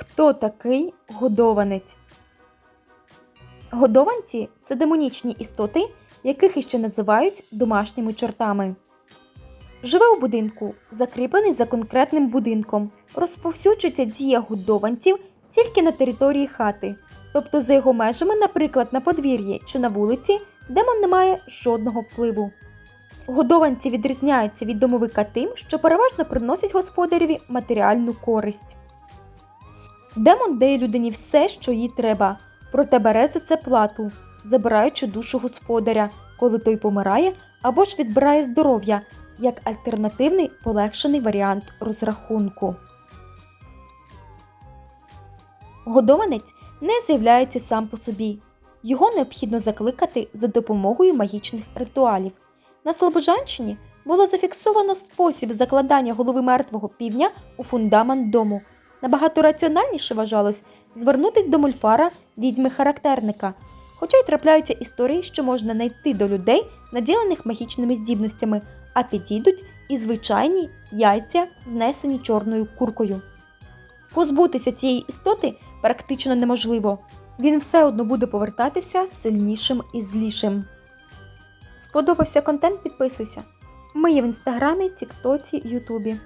Хто такий годованець? Годованці це демонічні істоти, яких іще називають домашніми чортами. Живе у будинку, закріплений за конкретним будинком. Розповсюджується дія годованців тільки на території хати, тобто за його межами, наприклад, на подвір'ї чи на вулиці, демон не має жодного впливу. Годованці відрізняються від домовика тим, що переважно приносять господареві матеріальну користь. Демон дає людині все, що їй треба, проте бере за це плату, забираючи душу господаря, коли той помирає, або ж відбирає здоров'я як альтернативний полегшений варіант розрахунку. Годованець не з'являється сам по собі. Його необхідно закликати за допомогою магічних ритуалів. На Слобожанщині було зафіксовано спосіб закладання голови мертвого півня у фундамент дому. Набагато раціональніше вважалось звернутись до мульфара відьми-характерника, хоча й трапляються історії, що можна знайти до людей, наділених магічними здібностями, а підійдуть і звичайні яйця, знесені чорною куркою. Позбутися цієї істоти практично неможливо. Він все одно буде повертатися сильнішим і злішим. Сподобався контент? Підписуйся. Ми є в інстаграмі, Тіктоці, Ютубі.